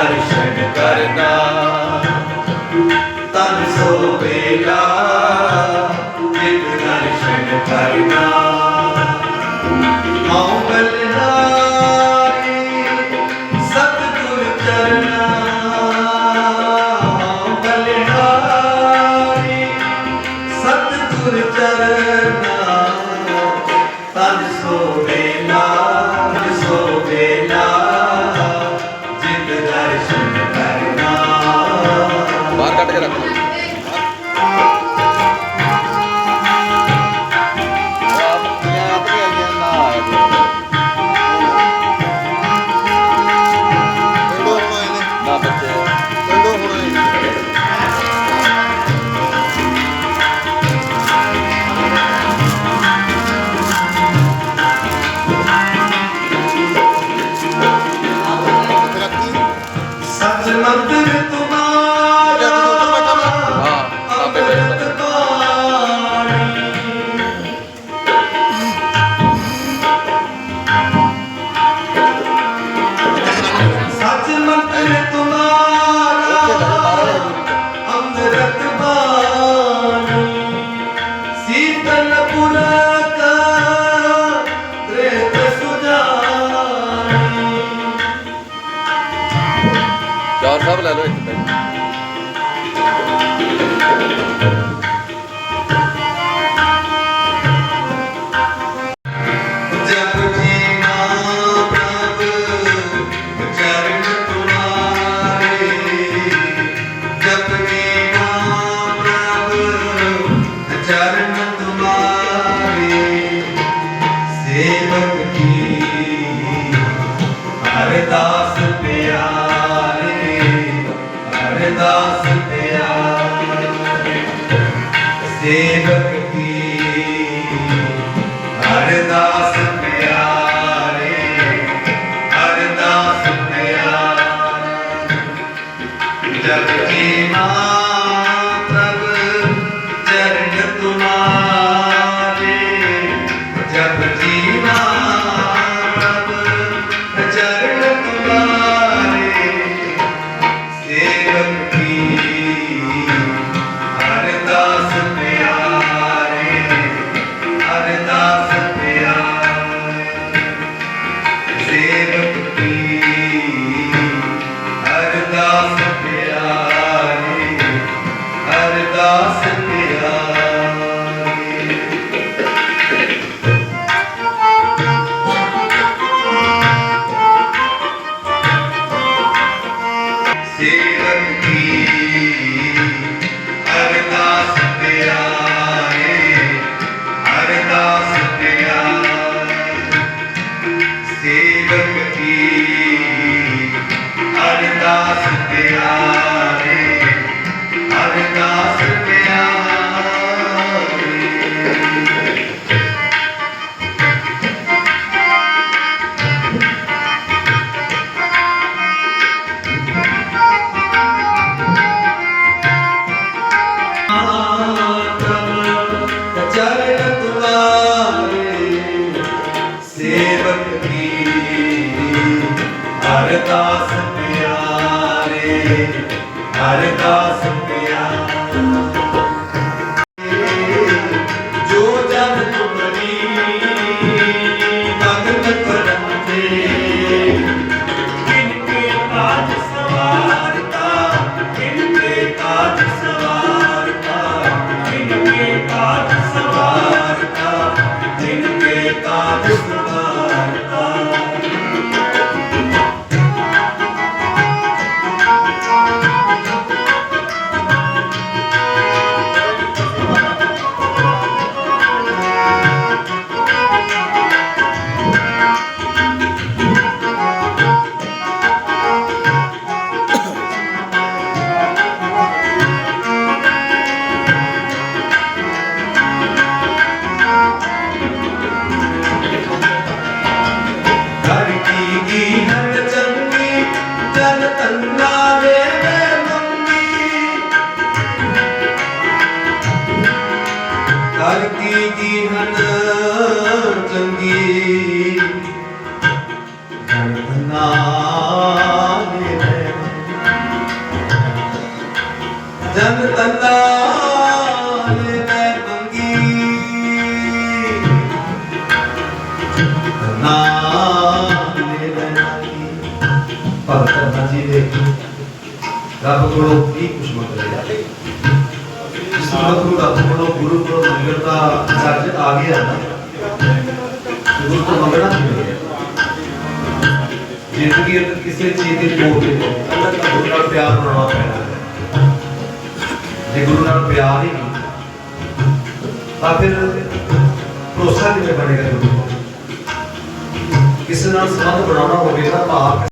ਦਰਸ਼ਨ ਕਰਨਾ। ਤਨ ਸੋ ਬੇਲਾ ਇੱਕ ਦਰਸ਼ਨ ਕਰਨਾ। te quedas. ਜਨਤ ਨਾਲੇ ਮੈਂ ਮੰਗੀ। ਨਾਲੇ ਮੈਂ ਮੰਗੀ। ਭਗਤ ਜੀ ਦੇ ਰੱਬ ਕੋਲੋਂ ਕੀ ਕੁਛ ਮੰਗ ਰਿਹਾ ਜਿਸ ਨੂੰ ਰੱਬ ਕੋਲੋਂ ਗੁਰੂ ਕੋਲੋਂ ਮੰਗਣ ਦਾ ਚੱਜ ਆ ਗਿਆ ਨਾ। ਤੇ ਗੁਰੂ ਤੋਂ ਮੰਗਣਾ ਨਹੀਂ ਮਿਲਿਆ ਜ਼ਿੰਦਗੀ ਅੰਦਰ ਕਿਸੇ ਚੀਜ਼ ਦੀ ਲੋੜ ਨਹੀਂ ਹੈ ਅੱਲਾਹ ਦਾ ਗੁਰੂ ਨਾਲ ਪਿਆਰ ਬਣਾਉਣਾ ਪੈਣਾ। ਹੈ ਜੇ ਗੁਰੂ ਨਾਲ ਪਿਆਰ ਹੀ ਨਹੀਂ, ਤਾਂ ਫਿਰ ਭਰੋਸਾ ਕਿਵੇਂ ਬਣੇਗਾ ਗੁਰੂ ਤੋਂ ਕਿਸੇ ਨਾਲ ਸੰਬੰਧ ਬਣਾਉਣਾ ਹੋਵੇ ਨਾ ਭਾਵ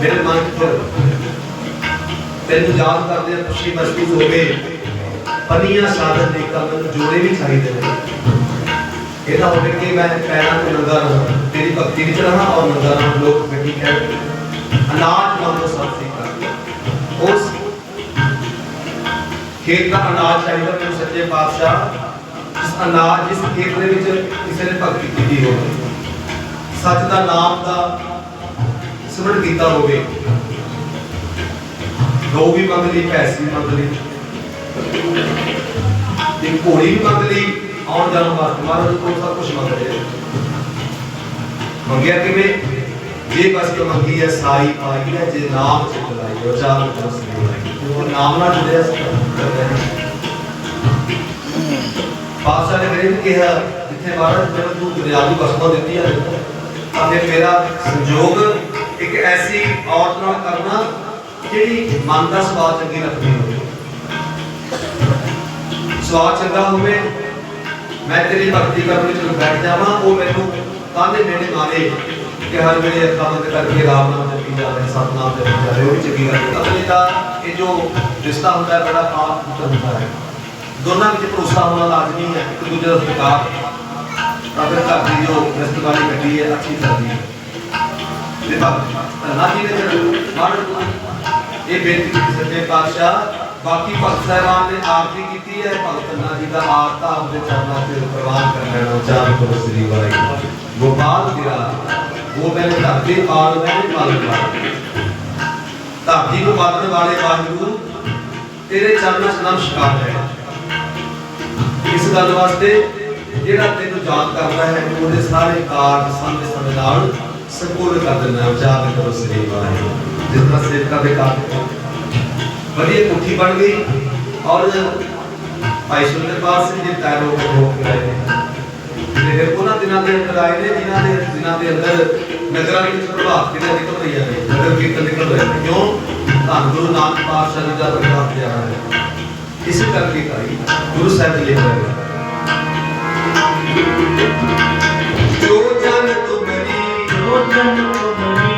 ਮੇਰੇ ਮਨ ਚ ਤੈਨੂੰ ਯਾਦ ਕਰਦੇ ਆ ਖੁਸ਼ੀ ਮਹਿਸੂਸ ਹੋਵੇ ਪਨੀਆਂ ਸਾਧਨ ਦੇ ਕੰਮ ਨੂੰ ਜੋੜੇ ਵੀ ਚਾਹੀਦੇ ਨੇ। ਇਹ ਨਾ ਹੋਵੇ ਕਿ ਮੈਂ ਪੈਰਾਂ ਤੇ ਨੰਗਾ ਰਹਾਂ, ਤੇਰੀ ਭਗਤੀ ਵਿੱਚ ਰਹਾਂ ਔਰ ਨੰਗਾ ਰਹਾਂ, ਲੋਕ ਬੈਠੀ ਕਹਿ ਅਨਾਜ ਮੰਗੋ ਸਤਿ ਖੇਤ ਦਾ ਅਨਾਜ ਚਾਹੀਦਾ ਮੈਨੂੰ ਸੱਚੇ ਪਾਤਸ਼ਾਹ ਇਸ ਅਨਾਜ ਇਸ ਖੇਤ ਦੇ ਵਿੱਚ ਕਿਸੇ ਨੇ ਭਗਤੀ ਕੀਤੀ ਹੋਵੇ, ਸੱਚ ਦਾ ਨਾਮ ਦਾ ਸਿਮਰਨ ਕੀਤਾ ਹੋਵੇ। ਗਊ ਵੀ ਮੰਗ ਲਈ ਭੈਂਸ ਵੀ ਮੰਗ ਲਈ। ਤੇ ਘੋੜੀ ਵੀ ਮੰਗ ਲਈ, ਆਉਣ ਜਾਣ ਵਾਸਤੇ। ਮਹਾਰਾਜ ਕੋਲ ਸਭ ਕੁਝ ਮੰਗ ਲਿਆ ਮੰਗਿਆ ਕਿਵੇਂ? ਜੇ ਬਸ ਕਿ ਮੰਗੀ ਹੈ? ਸਾਈ ਪਾਈ ਹੈ ਜੇ ਨਾਮ ਚ ਬੁਲਾਈ ਉਹ ਚਾਰ ਦਸ ਨਹੀਂ ਉਹ ਨਾਮ ਨਾਲ ਜੁੜਿਆ ਸੀ ਪਾਤਸ਼ਾਹ ਨੇ ਮੇਰੇ ਨੂੰ ਕਿਹਾ, ਜਿੱਥੇ ਮਹਾਰਾਜ ਮੈਨੂੰ ਤੂੰ ਦੁਨਿਆਵੀ ਵਸਤਾਂ ਦਿੱਤੀਆਂ ਨੇ ਤਾਂ ਫਿਰ ਮੇਰਾ ਸੰਜੋਗ ਇੱਕ ਐਸੀ ਔਰਤ ਨਾਲ ਕਰਨਾ, ਜਿਹੜੀ ਮਨ ਦਾ ਸਵਾਦ ਚੰਗੀ ਰੱਖਦੀ ਹੋਵੇ। ਸਵਾਦ ਚੰਗਾ ਹੋਵੇ, ਮੈਂ ਤੇਰੀ ਭਗਤੀ ਕਰਨ ਵਿੱਚ ਬੈਠ ਜਾਵਾਂ, ਉਹ ਮੈਨੂੰ ਕਾਹਦੇ ਮੇਰੇ ਮਾਰੇ ਕਿ ਹਰ ਵੇਲੇ ਅੱਖਾਂ ਬੰਦ ਕਰਕੇ ਰਾਮ ਨਾਮ ਜਪੀ ਜਾ ਰਹੇ ਸਤਨਾਮ ਜਪੀ ਜਾ ਰਹੇ ਉਹ ਵੀ ਚੰਗੀ ਗੱਲ ਹੈ ਅਸਲੀ ਦਾ ਇਹ ਜੋ ਰਿਸ਼ਤਾ ਹੁੰਦਾ ਹੈ ਬੜਾ ਆਪ ਹੁੰਦਾ ਹੈ ਦੋਨਾਂ ਵਿੱਚ ਭਰੋਸਾ ਹੋਣਾ ਲਾਜ਼ਮੀ ਹੈ, ਇੱਕ ਦੂਜੇ ਦਾ ਸਤਿਕਾਰ। ਤਾਂ ਫਿਰ ਘਰ ਦੀ ਜੋ ਰਿਸ਼ਤੇਦਾਰੀ ਕੱਢੀ ਹੈ, ਅੱਛੀ ਚੱਲਦੀ ਹੈ। ਇਹ ਬਾਤ ਨਾ ਜੀ ਨੇ ਮਾਰ ਇਹ ਬੇਨਤੀ ਕੀਤੀ ਸੱਚੇ ਪਾਤਸ਼ਾਹ, ਬਾਕੀ ਭਗਤ ਸਾਹਿਬਾਨ ਨੇ ਆਰਤੀ ਕੀਤੀ ਹੈ, ਭਗਤ ਨਾ ਜੀ ਦਾ ਆਰਤਾ ਆਪਦੇ ਚਰਨਾਂ ਤੇ ਪ੍ਰਵਾਨ ਕਰ ਲੈਣਾ ਚਾਰ ਕਰੋ ਸ੍ਰੀ ਵਾਹਿਗੁਰੂ ਗੋਪਾਲ ਗਿਰਾ ਉਹ ਮੈਨੇ ਧਰਤੀ ਪਾਲ ਮੈਨੇ ਪਾਲਣ ਵਾਲਾ ਧਰਤੀ ਨੂੰ ਪਾਲਣ ਵਾਲੇ ਵਾਹਿਗੁਰੂ ਤੇਰੇ ਚਰਨਾਂ 'ਚ ਨਮਸਕਾਰ ਹੈ। ਇਸ ਗੱਲ ਵਾਸਤੇ ਜਿਹੜਾ ਤੈਨੂੰ ਯਾਦ ਕਰਦਾ ਹੈ, ਉਹਦੇ ਸਾਰੇ ਕਾਰਜ ਸਮੇਂ ਸਮੇਂ ਨਾਲ ਸੰਪੂਰਨ ਕਰ ਦਿੰਦਾ ਉਚਾਰਨ ਕਰੋ ਸ੍ਰੀ ਵਾਹਿਗੁਰੂ। ਜਿਸ ਤਰ੍ਹਾਂ ਸੇਵਕਾਂ ਦੇ ਕਾਰਜ ਵਧੀਆ ਮੁੱਠੀ ਬਣ ਗਈ ਔਰ ਭਾਈ ਸੁੰਦਰ ਸਿੰਘ ਜੀ ਟਾਇਰ ਹੋ ਕੇ ਤੇ ਉਹਨਾਂ ਦਿਨਾਂ ਦੇ ਅੰਦਰ ਆਏ ਨੇ, ਜਿਨ੍ਹਾਂ ਦੇ ਦਿਨਾਂ ਦੇ ਅੰਦਰ ਨਗਰਾਂ ਵਿੱਚ ਪ੍ਰਭਾਤ ਕਿਤੇ ਨਿਕਲ ਰਹੀਆਂ ਨੇ ਨਗਰ ਕੀਰਤਨ ਨਿਕਲ ਰਹੇ ਨੇ। ਕਿਉਂ? ਧੰਨ ਗੁਰੂ ਨਾਨਕ ਪਾਤਸ਼ਾਹ ਜੀ ਦਾ ਪ੍ਰਕਾਸ਼ ਪਿਆ ਹੈ। ਇਸ ਕਰਕੇ ਕਰੀ ਗੁਰੂ ਸਾਹਿਬ ਲਿਖ ਰਹੇ ਨੇ। ਜੋ ਜਨ ਤੁਮਰੀ ਜੋ ਜਨ ਤੁਮਰੀ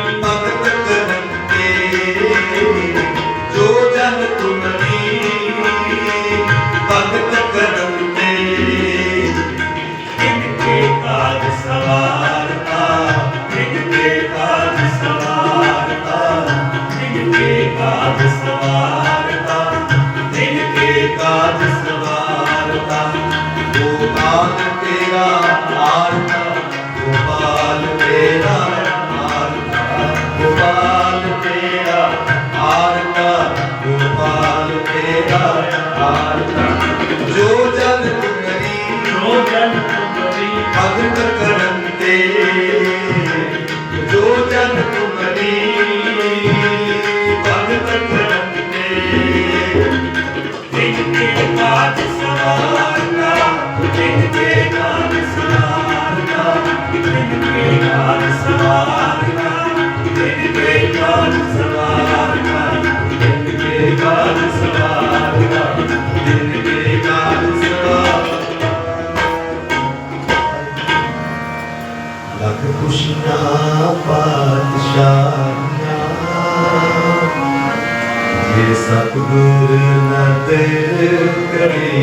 see. ਖੁਸ਼ੀਆਂ ਪਾਤਸ਼ਾਹੀਆਂ ਜੇ ਸਤਿਗੁਰ ਨਦਰ ਕਰੇ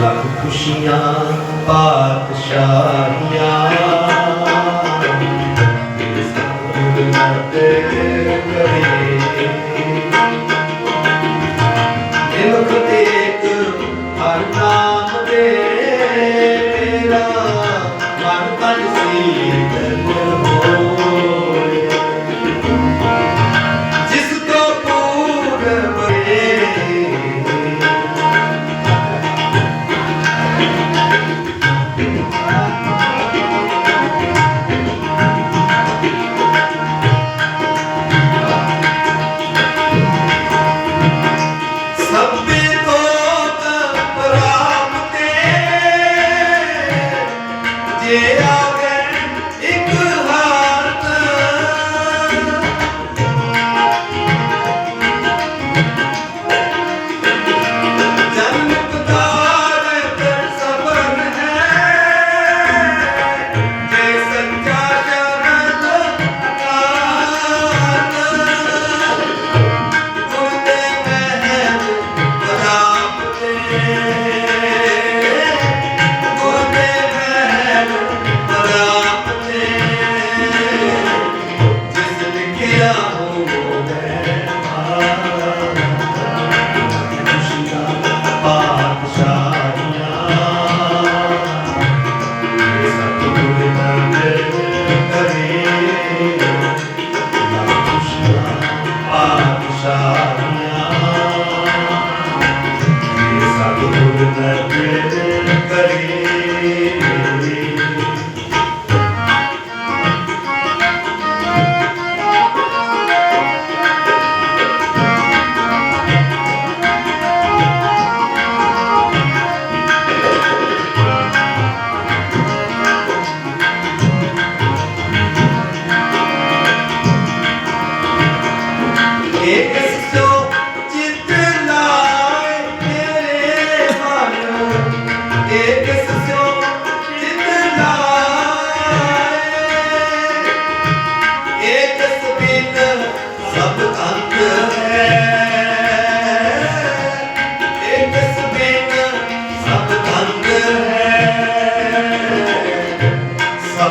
ਲੱਖ ਖੁਸ਼ੀਆਂ ਪਾਤਸ਼ਾਹੀਆਂ ਜੇ ਸਤਿਗੁਰ ਨਦਰ ਕਰੇ Amen.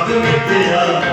Hakkım etti ya